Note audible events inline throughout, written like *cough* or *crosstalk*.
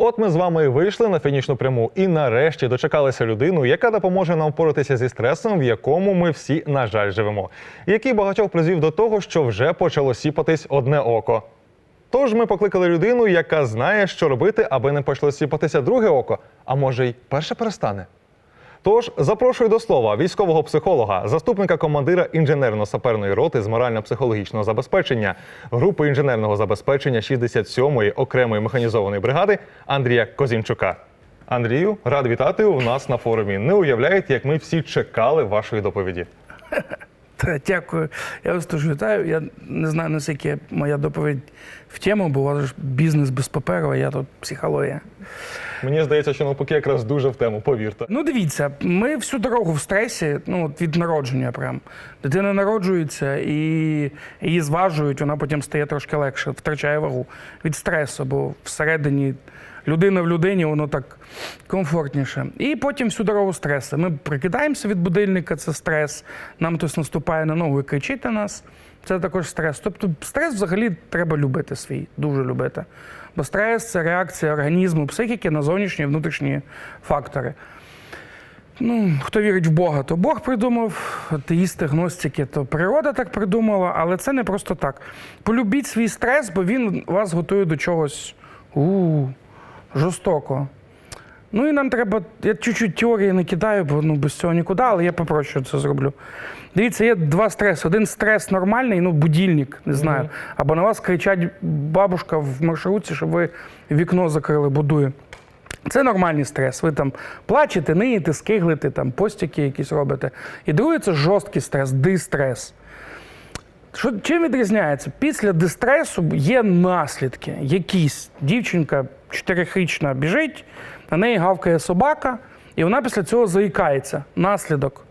От ми з вами і вийшли на фінішну пряму і нарешті дочекалися людину, яка допоможе нам впоратися зі стресом, в якому ми всі, на жаль, живемо, який багатьох призвів до того, що вже почало сіпатись одне око. Тож ми покликали людину, яка знає, що робити, аби не почало сіпатися друге око, а може й перше перестане. Тож запрошую до слова військового психолога, заступника командира інженерно-саперної роти з морально-психологічного забезпечення групи інженерного забезпечення 67-ї окремої механізованої бригади Андрія Козінчука. Андрію, рад вітати у нас на форумі. Не уявляєте, як ми всі чекали вашої доповіді. *laughs* Та, дякую. Я вас теж вітаю. Я не знаю, наскільки моя доповідь в тему, бо у вас ж бізнес без паперу, а я тут психологія. Мені здається, що навпаки якраз дуже в тему, повірте. Ну, дивіться, ми всю дорогу в стресі, ну от від народження. Прям дитина народжується і її зважують, вона потім стає трошки легше, втрачає вагу від стресу, бо всередині людина в людині, воно так комфортніше. І потім всю дорогу стреси. Ми прикидаємося від будильника, це стрес. Нам хтось наступає на ногу і кричить на нас. Це також стрес. Тобто стрес взагалі треба любити свій, дуже любити. Бо стрес це реакція організму, психіки на зовнішні і внутрішні фактори. Ну, хто вірить в Бога, то Бог придумав, атеїсти, гностики, то природа так придумала, але це не просто так. Полюбіть свій стрес, бо він вас готує до чогось у жорстоко. Ну і нам треба. Я чуть-чуть теорії не кидаю, бо ну, без цього нікуди, але я попроще це зроблю. Дивіться, є два стреси. Один стрес нормальний, ну, будильник, не знаю. Або на вас кричать бабушка в маршрутці, щоб ви вікно закрили, будує. Це нормальний стрес. Ви там плачете, ниєте, скиглите, там постіки якісь робите. І другий це жорсткий стрес, дистрес. Що, чим відрізняється? Після дистресу є наслідки. Якісь дівчинка чотирихрічна біжить, на неї гавкає собака, і вона після цього заїкається. Наслідок.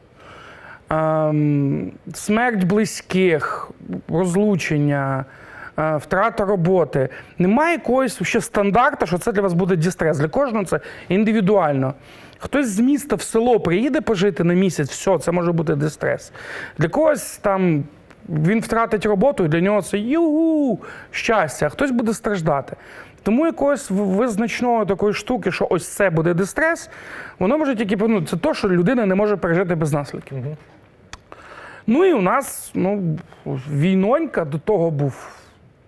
Ем, смерть близьких, розлучення, е, втрата роботи. Немає якогось ще стандарта, що це для вас буде дистрес. Для кожного це індивідуально. Хтось з міста в село приїде пожити на місяць, все, це може бути дистрес. Для когось там він втратить роботу, і для нього це югу, щастя, а хтось буде страждати. Тому якогось в- визначної такої штуки, що ось це буде дистрес, воно може тільки ну, це то, що людина не може пережити без наслідків. Ну і у нас ну, війнонька, до того був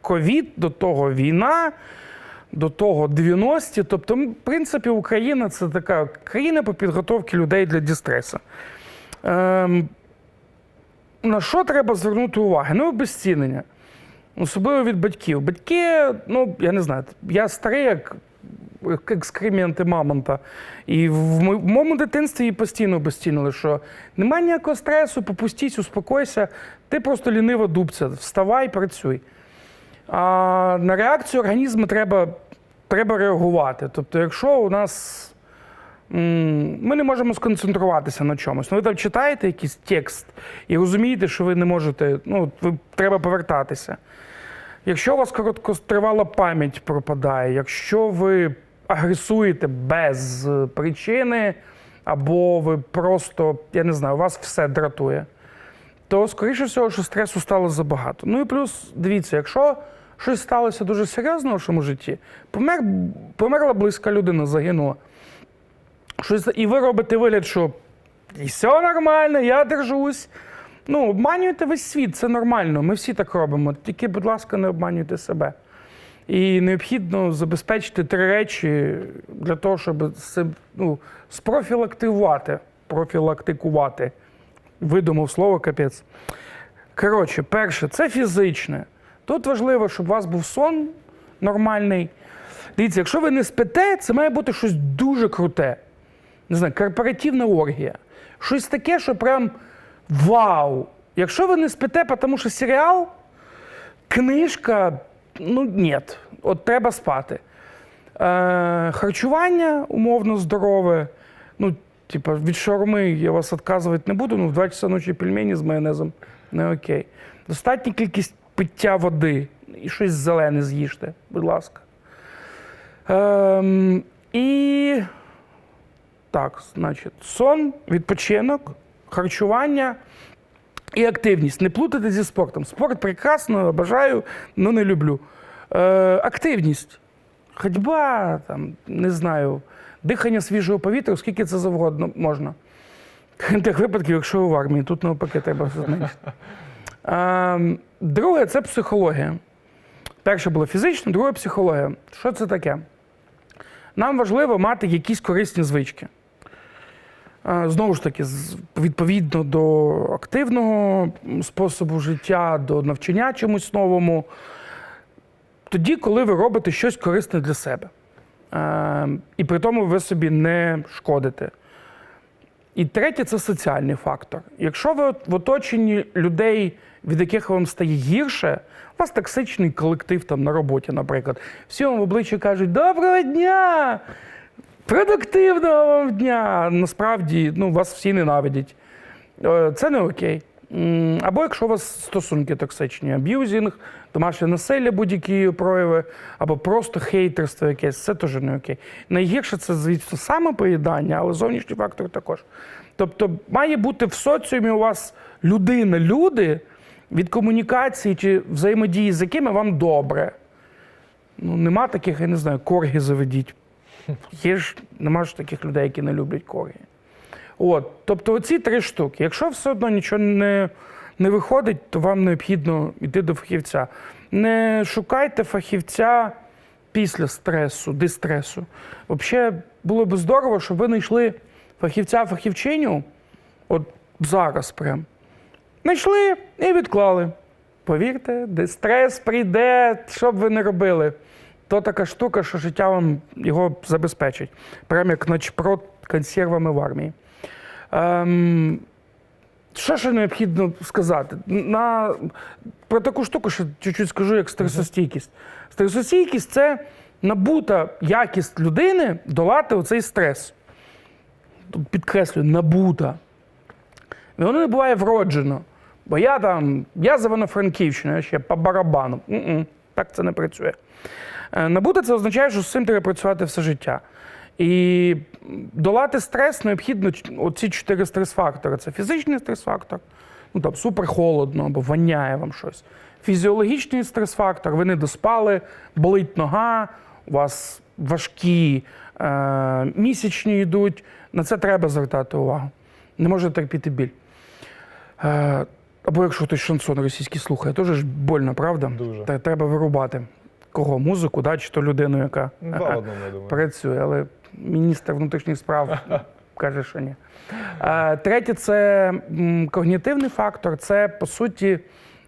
ковід, до того війна, до того 90-ті. Тобто, в принципі, Україна це така країна по підготовці людей для дистресу. Ем, на що треба звернути увагу? Ну, обезцінення. Особливо від батьків. Батьки, ну, я не знаю, я старий, як екскременти мамонта. І в моєму дитинстві її постійно обезцінили, що немає ніякого стресу, попустіть, успокойся, ти просто лінива дубця, вставай, працюй. А на реакцію організму треба, треба реагувати. Тобто, якщо у нас ми не можемо сконцентруватися на чомусь. Ну, ви там читаєте якийсь текст і розумієте, що ви не можете, ну, ви, треба повертатися. Якщо у вас короткотривала пам'ять пропадає, якщо ви агресуєте без е, причини, або ви просто, я не знаю, вас все дратує, то скоріше всього, що стресу стало забагато. Ну і плюс, дивіться, якщо щось сталося дуже серйозно в вашому житті, помер, померла близька людина, загинула. Щось, і ви робите вигляд, що і все нормально, я держусь. Ну, обманюєте весь світ, це нормально. Ми всі так робимо. Тільки, будь ласка, не обманюйте себе. І необхідно забезпечити три речі для того, щоб ну, спрофілактувати, профілактикувати. Видумав слово капець. Коротше, перше, це фізичне. Тут важливо, щоб у вас був сон нормальний. Дивіться, якщо ви не спите, це має бути щось дуже круте. Не знаю, корпоративна оргія. Щось таке, що прям вау. Якщо ви не спите, тому що серіал, книжка, ну ні, от треба спати. Е, харчування умовно здорове. Ну, типа, від шаурми я вас відказувати не буду, ну в 2 часа ночі пельмені з майонезом не окей. Достатня кількість пиття води і щось зелене з'їжте, будь ласка. Ем, і так, значить, сон, відпочинок, харчування і активність. Не плутати зі спортом. Спорт прекрасно, бажаю, але не люблю. Е, активність. ходьба, там, не знаю, дихання свіжого повітря, скільки це завгодно можна. *laughs* Крім тих випадків, якщо ви в армії, тут навпаки треба все зменшити. *laughs* Ем, Друге це психологія. Перше було фізично, друге психологія. Що це таке? Нам важливо мати якісь корисні звички. Знову ж таки, відповідно до активного способу життя, до навчання чомусь новому. Тоді, коли ви робите щось корисне для себе. Е, І при тому ви собі не шкодите. І третє це соціальний фактор. Якщо ви в оточенні людей, від яких вам стає гірше, у вас токсичний колектив там на роботі, наприклад, всі вам в обличчя кажуть Доброго дня! Продуктивного вам дня! Насправді ну, вас всі ненавидять. Е, Це не окей. Або якщо у вас стосунки токсичні, аб'юзінг, домашнє насилля, будь-які прояви, або просто хейтерство якесь, це теж не окей. Найгірше це, звісно, самопоїдання, але зовнішній фактор також. Тобто має бути в соціумі у вас людина, люди, від комунікації чи взаємодії, з якими вам добре. Ну, нема таких, я не знаю, корги заведіть. Є ж, нема ж таких людей, які не люблять корги. От, тобто оці три штуки. Якщо все одно нічого не, не виходить, то вам необхідно йти до фахівця. Не шукайте фахівця після стресу, дистресу. Взагалі, було б здорово, щоб ви знайшли фахівця фахівчиню, от зараз прям. Знайшли і відклали. Повірте, дистрес прийде, що б ви не робили. То така штука, що життя вам його забезпечить. Прямо як начпрод консервами в армії. Ем, що ще необхідно сказати? На, про таку штуку ще чуть-чуть скажу, як стресостійкість. Стресостійкість це набута якість людини долати оцей стрес. Підкреслюю, набута. І воно не буває вроджено. Бо я там, я з Івано-Франківщини, я ще по барабану. М-м, так це не працює. Е, Набути це означає, що з цим треба працювати все життя. І долати стрес необхідно оці чотири стрес-фактори. Це фізичний стрес-фактор, ну там супер холодно або воняє вам щось. Фізіологічний стрес-фактор, ви не доспали, болить нога, у вас важкі е, місячні йдуть. На це треба звертати увагу. Не може терпіти біль. Е, або якщо хтось шансон російський слухає, теж ж больно, правда? Дуже. Та треба вирубати. Кого? Музику, да? чи то людину, яка Ну, Два в одному, я думаю. працює, але міністр внутрішніх справ *laughs* каже, що ні. Третє це м, когнітивний фактор, це по суті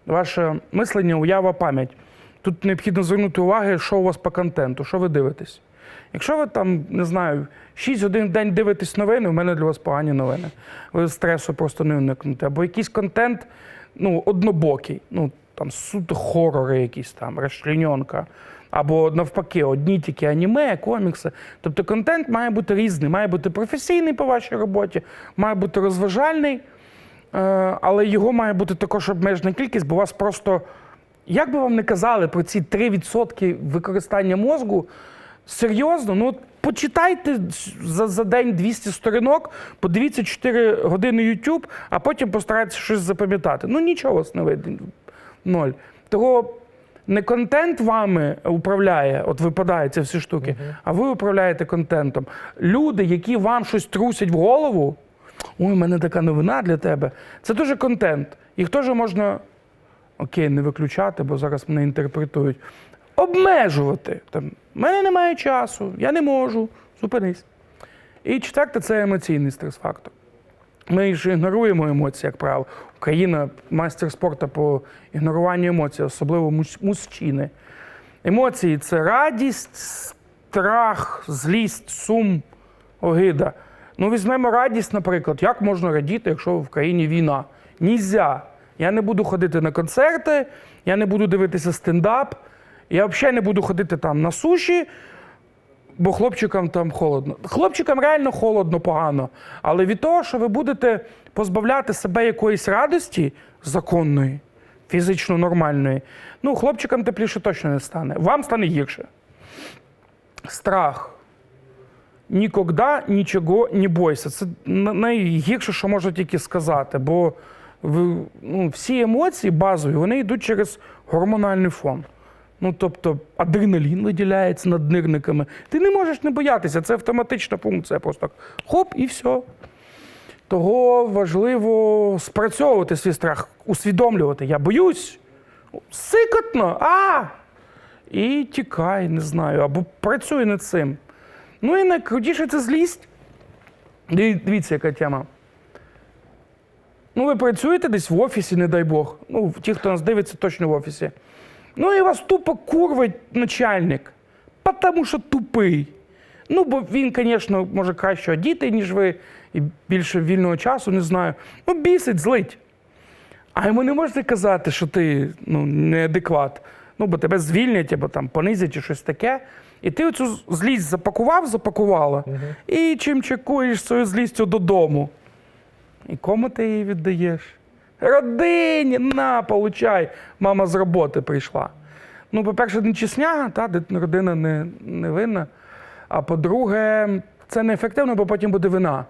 ваше мислення, уява, пам'ять. Тут необхідно звернути увагу, що у вас по контенту, що ви дивитесь. Якщо ви там, не знаю, 6 годин в день дивитесь новини, в мене для вас погані новини. Ви стресу просто не уникнете. Або якийсь контент ну, однобокий, ну там суто хорори якісь там, розчленьонка. Або навпаки, одні тільки аніме, комікси. Тобто контент має бути різний, має бути професійний по вашій роботі, має бути розважальний, е, але його має бути також обмежена кількість, бо у вас просто, як би вам не казали про ці 3% використання мозку, серйозно, ну от почитайте за, за день 200 сторінок, подивіться 4 години YouTube, а потім постарайтеся щось запам'ятати. Ну нічого вас не вийде. Ноль. Того не контент вами управляє, от випадає ці всі штуки, а ви управляєте контентом. Люди, які вам щось трусять в голову, ой, у мене така новина для тебе. Це дуже контент. Їх теж можна окей, не виключати, бо зараз мене інтерпретують. Обмежувати. Там, в мене немає часу, я не можу, зупинись. І четверте це емоційний стрес-фактор. Ми ж ігноруємо емоції, як правило. Україна майстер спорту по ігноруванню емоцій, особливо мужчини. Емоції це радість, страх, злість, сум, огида. Ну, візьмемо радість, наприклад. Як можна радіти, якщо в країні війна? Нельзя. Я не буду ходити на концерти, я не буду дивитися стендап, я взагалі не буду ходити там на суші, бо хлопчикам там холодно. Хлопчикам реально холодно, погано. Але від того, що ви будете позбавляти себе якоїсь радості законної, фізично нормальної, ну, хлопчикам тепліше точно не стане. Вам стане гірше. Страх. Нікогда нічого не бойся. Це найгірше, що можна тільки сказати. Бо ну, всі емоції базові вони йдуть через гормональний фон. Ну, тобто, адреналін виділяється наднирниками. Ти не можеш не боятися, це автоматична функція. Просто хоп і все. Того важливо спрацьовувати свій страх, усвідомлювати. Я боюсь, сикотно, а! І тікай, не знаю, або працюй над цим. Ну і найкрутіше це злість. Дивіться, яка тема. Ну, ви працюєте десь в офісі, не дай Бог. Ну, ті, хто нас дивиться, точно в офісі. Ну і вас тупо курвить начальник, тому що тупий. Ну, бо він, звісно, може краще одіти, ніж ви, і більше вільного часу, не знаю. Ну, бісить, злить. А йому не можете казати, що ти ну, неадекват. Ну, бо тебе звільнять або там понизять чи щось таке. І ти оцю злість запакував, запакувала, і чим чекуєш свою злістю додому. І кому ти її віддаєш? Родині, на, получай. Мама з роботи прийшла. Ну, по-перше, не чесняга, та, родина не, не винна. А по-друге, це неефективно, бо потім буде вина.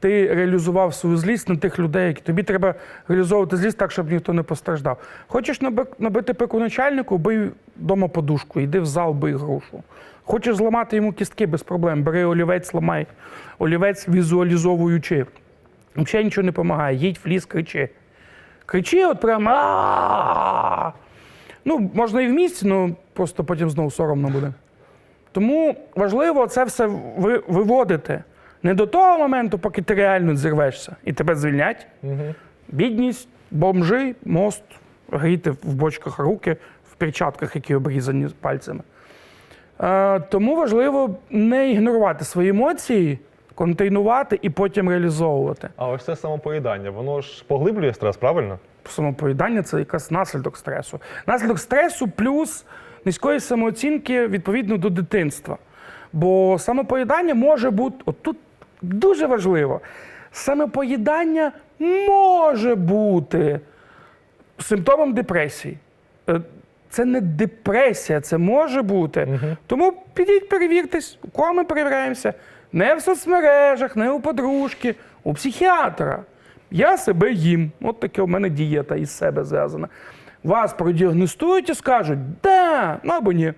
Ти реалізував свою злість на тих людей, які тобі треба реалізовувати злість так, щоб ніхто не постраждав. Хочеш набити пику начальнику, бий вдома подушку, йди в зал, бий грушу. Хочеш зламати йому кістки без проблем, бери олівець, ламай. Олівець візуалізовуючи. Взагалі нічого не допомагає. Їдь в ліс, кричи. Кричи, от прямо. «А-а-а!» Ну, можна і в місці, але просто потім знову соромно буде. Тому важливо це все ви- виводити. Не до того моменту, поки ти реально зірвешся і тебе звільнять. Бідність, бомжи, мост, гріти в бочках руки, в перчатках, які обрізані пальцями. Е, тому важливо не ігнорувати свої емоції, контейнувати і потім реалізовувати. А ось це самопоїдання, воно ж поглиблює стрес, правильно? Самоповідання це якась наслідок стресу. Наслідок стресу плюс низької самооцінки відповідно до дитинства. Бо самопоїдання може бути, от тут дуже важливо, самопоїдання може бути симптомом депресії. Е, Це не депресія, це може бути. Тому підіть перевіртесь, у кого ми перевіряємося. Не в соцмережах, не у подружки, у психіатра. Я себе їм. От таке у мене дієта із себе зв'язана. Вас продіагностують і скажуть, да, ну або ні.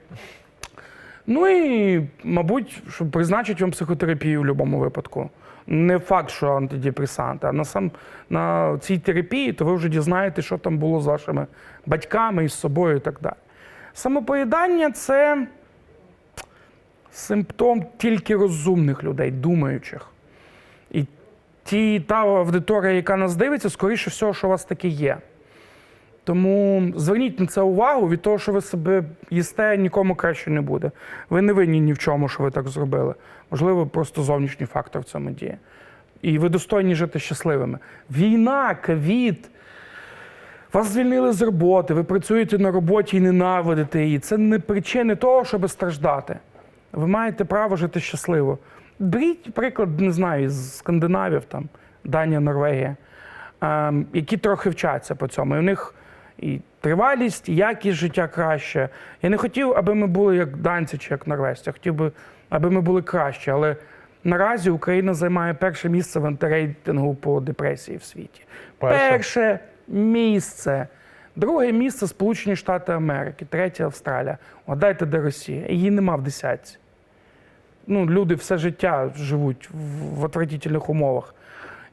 Ну і, мабуть, щоб призначить вам психотерапію в будь-якому випадку. Не факт, що антидепресанти, а на, сам, на цій терапії, то ви вже дізнаєте, що там було з вашими батьками і з собою і так далі. Самопоїдання це симптом тільки розумних людей, думаючих. І ті, та аудиторія, яка нас дивиться, скоріше всього, що у вас таке є. Тому зверніть на це увагу, від того, що ви себе їсте, нікому краще не буде. Ви не винні ні в чому, що ви так зробили. Можливо, просто зовнішній фактор в цьому діє. І ви достойні жити щасливими. Війна, ковід. Вас звільнили з роботи, ви працюєте на роботі і ненавидите її. Це не причини того, щоб страждати. Ви маєте право жити щасливо. Беріть приклад, не знаю, з Скандинавів, там, Данія, Норвегія, ем, які трохи вчаться по цьому. І у них і тривалість, і якість життя краще. Я не хотів, аби ми були як данці чи як норвежці. Я хотів би, аби ми були краще. Але наразі Україна займає перше місце в антирейтингу по депресії в світі. Перше? перше місце. Друге місце Сполучені Штати Америки, третє Австралія. Гадайте, де Росія? Її нема в десятці. Ну, люди все життя живуть в, в отвратительних умовах.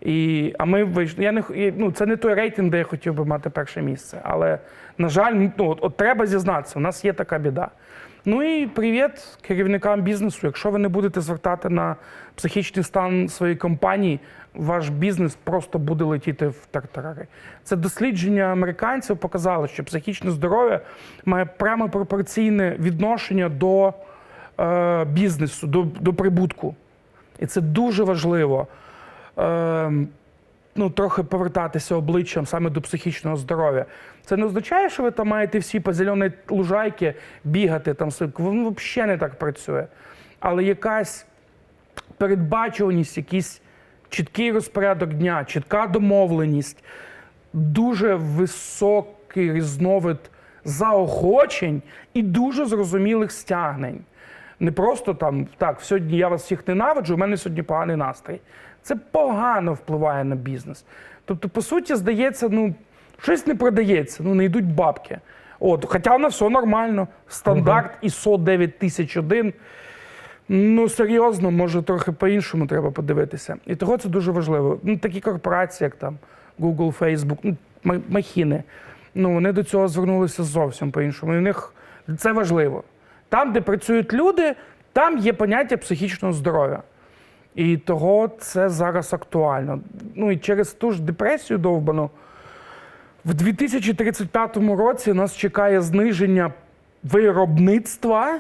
І, а ми вийшли. Я не ну, це не той рейтинг, де я хотів би мати перше місце. Але, на жаль, ну, от, от треба зізнатися, у нас є така біда. Ну і привіт керівникам бізнесу. Якщо ви не будете звертати на психічний стан своєї компанії, ваш бізнес просто буде летіти в тартарари. Це дослідження американців показало, що психічне здоров'я має прямо пропорційне відношення до е, бізнесу, до, до прибутку. І це дуже важливо. Е, ну, трохи повертатися обличчям саме до психічного здоров'я. Це не означає, що ви там маєте всі по зеленій лужайки бігати там. Воно взагалі не так працює. Але якась передбачуваність, якийсь чіткий розпорядок дня, чітка домовленість, дуже високий різновид заохочень і дуже зрозумілих стягнень. Не просто там так, сьогодні я вас всіх ненавиджу, у мене сьогодні поганий настрій. Це погано впливає на бізнес. Тобто, по суті, здається, ну, щось не продається, ну не йдуть бабки. От, хоча на все нормально. Стандарт ISO 9001. Ну, серйозно, може, трохи по-іншому треба подивитися. І того це дуже важливо. Ну, такі корпорації, як там Google, Facebook, ну, ма- махіни, ну, вони до цього звернулися зовсім по-іншому. І в них це важливо. Там, де працюють люди, там є поняття психічного здоров'я. І того це зараз актуально. Ну і через ту ж депресію довбану, в 2035 році нас чекає зниження виробництва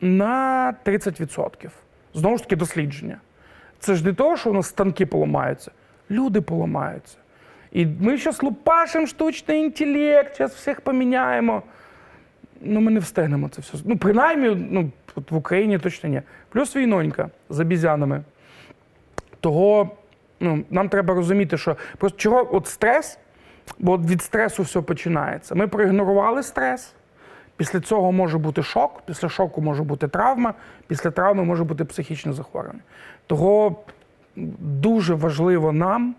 на 30%. Знову ж таки, дослідження. Це ж не того, що у нас станки поламаються, люди поламаються. І ми зараз лупашимо штучний інтелект, зараз всіх поміняємо. Ну, ми не встигнемо це все. Ну, принаймні, ну, от в Україні точно ні. Плюс війнонька з обізянами. Того ну, нам треба розуміти, що просто чого от стрес, бо от від стресу все починається. Ми проігнорували стрес. Після цього може бути шок, після шоку може бути травма, після травми може бути психічне захворювання. Того дуже важливо нам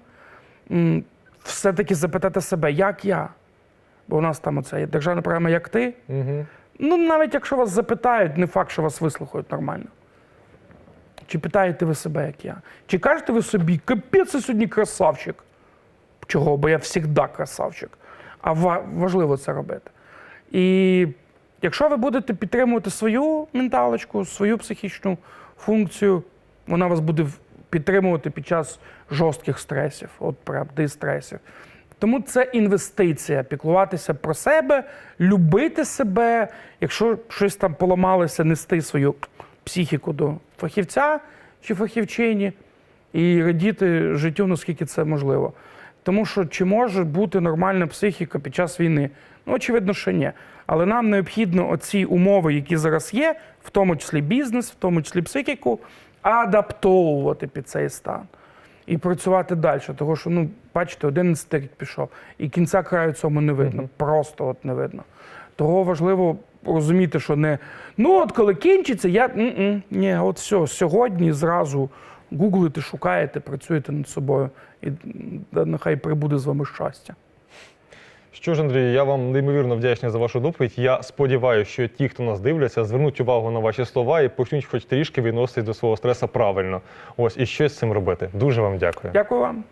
все-таки запитати себе, як я? Бо у нас там оце є державна програма як ти. Угу. Ну, навіть якщо вас запитають, не факт, що вас вислухають нормально. Чи питаєте ви себе, як я? Чи кажете ви собі, капець, я сьогодні красавчик? Чого? Бо я завжди красавчик. А важливо це робити. І якщо ви будете підтримувати свою менталочку, свою психічну функцію, вона вас буде підтримувати під час жорстких стресів, от прям дистресів. Тому це інвестиція, піклуватися про себе, любити себе. Якщо щось там поламалося, нести свою психіку до фахівця чи фахівчині і радіти життю, наскільки це можливо. Тому що чи може бути нормальна психіка під час війни? Ну, очевидно, що ні. Але нам необхідно оці умови, які зараз є, в тому числі бізнес, в тому числі психіку, адаптовувати під цей стан і працювати далі. Тому що, ну, бачите, 11 рік пішов, і кінця краю цьому не видно. Просто от не видно. Того важливо розуміти, що не ну от коли кінчиться, я Н -н -н, ні, от все, сьогодні зразу гуглите, шукаєте, працюєте над собою, і нехай прибуде з вами щастя. Що ж, Андрій, я вам неймовірно вдячний за вашу доповідь. Я сподіваюся, що ті, хто нас дивляться, звернуть увагу на ваші слова і почнуть хоч трішки відноситись до свого стресу правильно. Ось і щось з цим робити. Дуже вам дякую. Дякую вам.